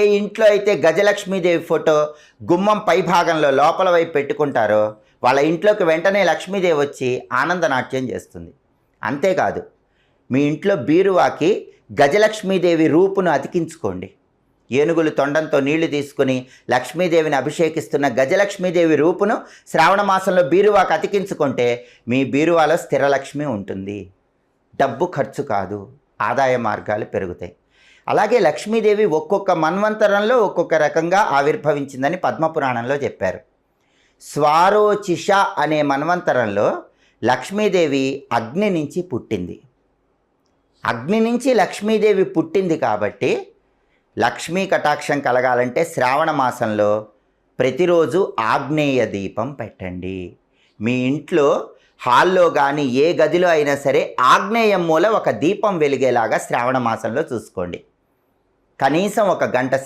ఏ ఇంట్లో అయితే గజలక్ష్మీదేవి ఫోటో గుమ్మం పై భాగంలో లోపల వైపు పెట్టుకుంటారో వాళ్ళ ఇంట్లోకి వెంటనే లక్ష్మీదేవి వచ్చి ఆనందనాట్యం చేస్తుంది. అంతేకాదు మీ ఇంట్లో బీరువాకి గజలక్ష్మీదేవి రూపును అతికించుకోండి. ఏనుగులు తొండంతో నీళ్ళు తీసుకుని లక్ష్మీదేవిని అభిషేకిస్తున్న గజలక్ష్మీదేవి రూపును శ్రావణ మాసంలో బీరువాకు అతికించుకుంటే మీ బీరువాలో స్థిరలక్ష్మి ఉంటుంది. డబ్బు ఖర్చు కాదు ఆదాయ మార్గాలు పెరుగుతాయి. అలాగే లక్ష్మీదేవి ఒక్కొక్క మన్వంతరంలో ఒక్కొక్క రకంగా ఆవిర్భవించిందని పద్మపురాణంలో చెప్పారు. స్వారోచిష అనే మన్వంతరంలో లక్ష్మీదేవి అగ్ని నుంచి పుట్టింది. అగ్ని నుంచి లక్ష్మీదేవి పుట్టింది కాబట్టి లక్ష్మీ కటాక్షం కలగాలంటే శ్రావణ మాసంలో ప్రతిరోజు ఆగ్నేయ దీపం పెట్టండి. మీ ఇంట్లో హాల్లో కానీ ఏ గదిలో అయినా సరే ఆగ్నేయం మూల ఒక దీపం వెలిగేలాగా శ్రావణ మాసంలో చూసుకోండి. కనీసం ఒక గంట సేపు